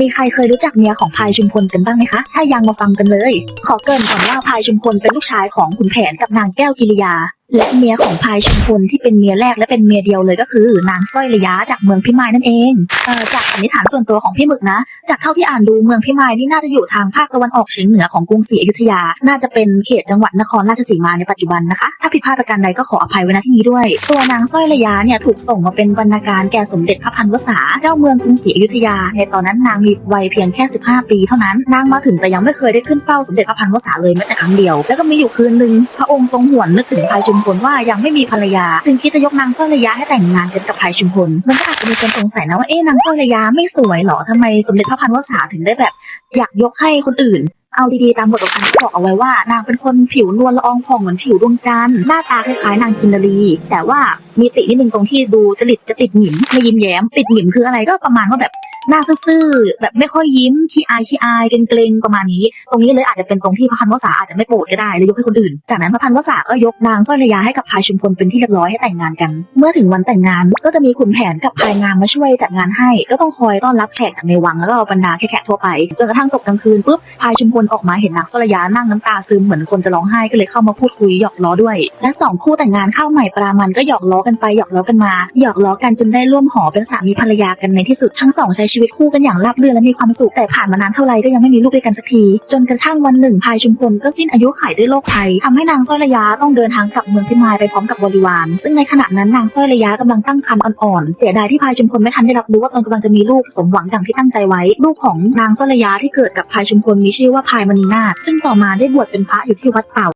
มีใครเคยรู้จักเมียของพายชุมพลกันบ้างไหมคะ ถ้ายังมาฟังกันเลย ขอเกริ่นก่อนว่าพายชุมพลเป็นลูกชายของขุนแผนกับนางแก้วกิริยา และเมียของพายชุมพลที่เป็นเมียแรกและเป็นเมียเดียวเลยก็คือนางสร้อยระยะจากเมืองพิมายนั่นเองเออจากสันนิษฐานส่วนตัวของพี่หมึกนะ จากเท่าที่อ่านดูเมืองพิมายนี่น่าจะอยู่ทางภาคตะวันออกเฉียงเหนือของกรุงศรีอยุธยา น่าจะเป็นเขตจังหวัดนครราชสีมาในปัจจุบันนะคะ ถ้าผิดพลาดประการใดก็ขออภัยไว้ณที่นี้ด้วย ตัวนางสร้อยระยะเนี่ยถูกส่งมาเป็นบรรณาการแก่สมเด็จพระพันวษาเจ้าเมืองกรุงศรีอยุธยา ในตอนนั้นนางมีวัยเพียงแค่ 15 ปีเท่านั้น นางมาถึงแต่ยังไม่เคยได้ขึ้นเฝ้าสมเด็จพระพันวษาเลยแม้แต่ครั้งเดียว แล้วก็มีอยู่คืนหนึ่งพระองค์ทรงหวนนึกถึงพายชุมพลว่ายังไม่มีภรรยา จึงคิดจะยกนางสร้อยระยะให้แต่งงานกันกับพายชุมพลมันก็อาจจะมีคนสงสัยนะว่าเอ๊ะนางสร้อยระยะไม่สวยเหรอทำไมสมเด็จพระพันวษาถึงได้แบบ อยากยกให้คนอื่นเอาดีๆ ตามบทประพันธ์ที่บอกเอาไว้ว่านางเป็นคนผิวนวลละอองผ่องเหมือนผิวดวงจันทร์หน้าตาคล้ายๆนางกินนารีแต่ว่ามีตินิดนึงตรงที่ดูจริตจะติดหงิมไม่ยิ้มแย้ม ติดหงิมคืออะไรก็ประมาณว่าแบบ หน้าซื่อๆแบบไม่ค่อยยิ้มขี้อายขี้อายเกรงๆประมาณนี้ ตรงนี้เลยอาจจะเป็นตรงที่พระพันวษาอาจจะไม่โปรดก็ได้เลยยกให้คนอื่น จากนั้นพระพันวษาก็ยกนางสร้อยระยาให้กับพายชุมพลเป็นที่เรียบร้อยให้แต่งงานกัน เมื่อถึงวันแต่งงานก็จะมีขุนแผนกับพายงามมาช่วยจัดงานให้ ก็ต้องคอยต้อนรับแขกจากในวังแล้วก็บรรดาแขกทั่วไปจนกระทั่งตกกลางคืนปุ๊บพายชุมพลออกมาเห็นนางสร้อยระยานั่งน้ำตาซึมเหมือนคนจะร้องไห้ก็เลยเข้ามาพูดคุยหยอกล้อด้วย และสองคู่แต่งงานเข้าใหม่ปลามันก็หยอกล้อกันไปหยอกล้อกันมาหยอกล้อกันจนได้ร่วมหอเป็นสามีภรรยากันในที่สุดทั้งสองใช้ชีวิตคู่กันอย่างราบรื่นและมีความสุขแต่ผ่านมานานเท่าไรก็ยังไม่มีลูกด้วยกันสักที จนกระทั่งวันหนึ่งพายชุมพลก็สิ้นอายุขัยด้วยโรคภัยทำให้นางสร้อยระยาต้องเดินทางกลับเมืองพิมายไปพร้อมกับบริวาร ซึ่งในขณะนั้นนางสร้อยระยากำลังตั้งครรภ์อ่อนๆเสียดายที่พายชุมพลไม่ทันได้รับรู้ว่าตนกำลังจะมีลูกสมหวังดังที่ตั้งใจไว้ ลูกของนางสร้อยระยาที่เกิดกับพายชุมพลมีชื่อว่าพายมณีนาถซึ่งต่อมาได้บวชเป็นพระอยู่ที่วัดเป่า